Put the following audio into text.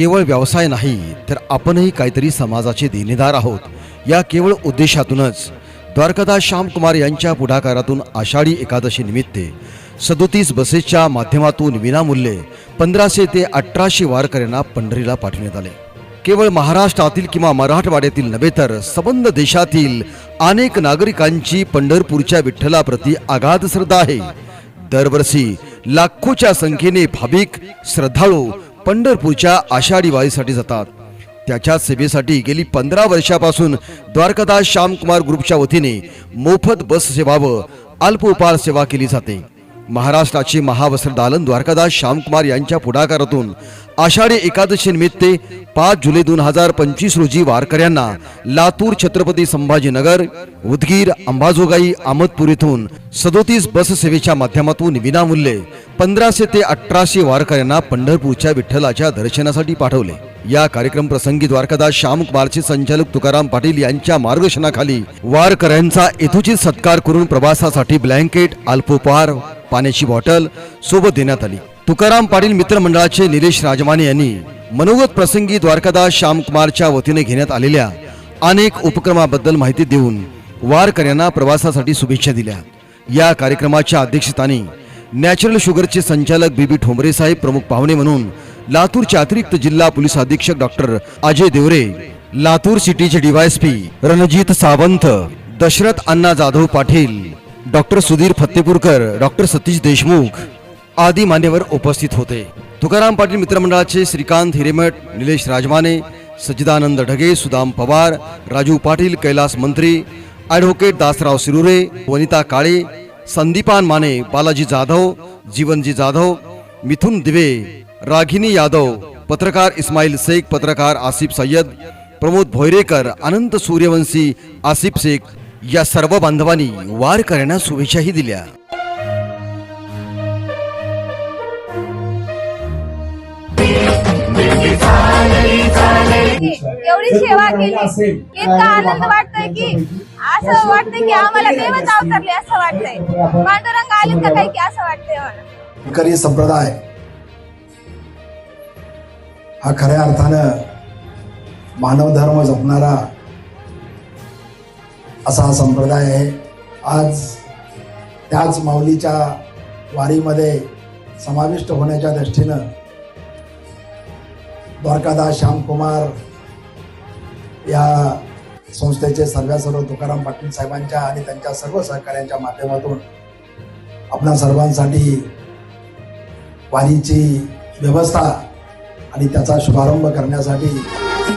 केवळ व्यवसाय नाही तर आपणही काहीतरी समाजाचे देणेदार आहोत. या केवळ उद्देशातूनच द्वारकादास श्यामकुमार यांच्या पुढाकारातून आषाढी एकादशी निमित्ते सदोतीस बसेसच्या माध्यमातून विनामूल्य पंधराशे ते अठराशे वारकऱ्यांना पंढरीला पाठवण्यात आले. केवळ महाराष्ट्रातील किंवा मराठवाड्यातील नव्हे तर संबंध देशातील अनेक नागरिकांची पंढरपूरच्या विठ्ठलाप्रती आगाध श्रद्धा आहे. दरवर्षी लाखोच्या संख्येने भाविक श्रद्धाळू पंढरपूरच्या आषाढी वारीसाठी जातात. त्याच्या सेवेसाठी गेली पंधरा वर्षापासून द्वारकादास श्यामकुमार ग्रुपच्या वतीने मोफत बस सेवा व अल्पोपहार सेवा केली जाते. महाराष्ट्राचे महावस्त्र दालन द्वारकादास श्यामकुमार यांच्या पुढाकारातून आषाढी एकादशी निमित्ते पाच जुलै दोन हजार पंचवीस रोजी वारकऱ्यांना लातूर छत्रपती संभाजीनगर उदगीर अंबाजोगाई अहमदपूर येथून सदोतीस बस सेवेच्या माध्यमातून विनामूल्य पंधराशे ते अठराशे वारकऱ्यांना पंढरपूरच्या विठ्ठलाच्या दर्शनासाठी पाठवले. या कार्यक्रम प्रसंगी द्वारकादास श्यामकुमारचे संचालक तुकाराम पाटील यांच्या मार्गदर्शनाखाली वारकऱ्यांचा यथोचित सत्कार करून प्रवासासाठी ब्लँकेट अल्पोपहार पाण्याची बॉटल सोबत देण्यात आली. तुकाराम पाटील मित्रमंडळाचे निलेश राजमाने यांनी मनोगत प्रसंगी द्वारकादास श्यामकुमारच्या वतीने घेण्यात आलेल्या अनेक उपक्रमाबद्दल माहिती देऊन वारकऱ्यांना प्रवासासाठी शुभेच्छा दिल्या. या कार्यक्रमाच्या अध्यक्षस्थानी नॅचरल शुगरचे संचालक बीबी ठोंबरे साहेब प्रमुख पाहुणे म्हणून लातूरचे अतिरिक्त जिल्हा पोलीस अधीक्षक doctor Ajay Deore Latur सिटीचे DYSP Ranjit Sawant Dashrath Anna Jadhav Patil doctor Sudhir Phattepurkar doctor Satish Deshmukh आदी मान्यवर उपस्थित होते. तुकाराम पाटील मित्रमंडळाचे श्रीकांत हिरेमठ निलेश राजमाने सज्जिदानंद ढगे सुदाम पवार राजू पाटील कैलास मंत्री ॲडव्होकेट दासराव सिरुरे वनिता काळे संदीपान माने बालाजी जाधव जीवनजी जाधव मिथुन दिवे राघिनी यादव पत्रकार इस्माईल शेख पत्रकार आसिफ सय्यद प्रमोद भोयरेकर अनंत सूर्यवंशी आसिफ शेख या सर्व बांधवांनी वारकऱ्यांना शुभेच्छाही दिल्या. एवढी सेवा केली. इतका आनंद वाटतोय की असं वाटतंय की आम्हाला देवच अवतरले असं वाटतंय. पांडुरंग आले का काही की असं वाटतंय संप्रदाय हा खऱ्या अर्थानं मानवधर्म जपणारा असा हा संप्रदाय आहे. आज त्याच माऊलीच्या वारीमध्ये समाविष्ट होण्याच्या दृष्टीनं द्वारकादास श्यामकुमार या संस्थेचे सर्व सर्व तुकाराम पाटील साहेबांच्या आणि त्यांच्या सर्व सहकार्यांच्या माध्यमातून आपल्या सर्वांसाठी वारीची व्यवस्था आणि त्याचा शुभारंभ करण्यासाठी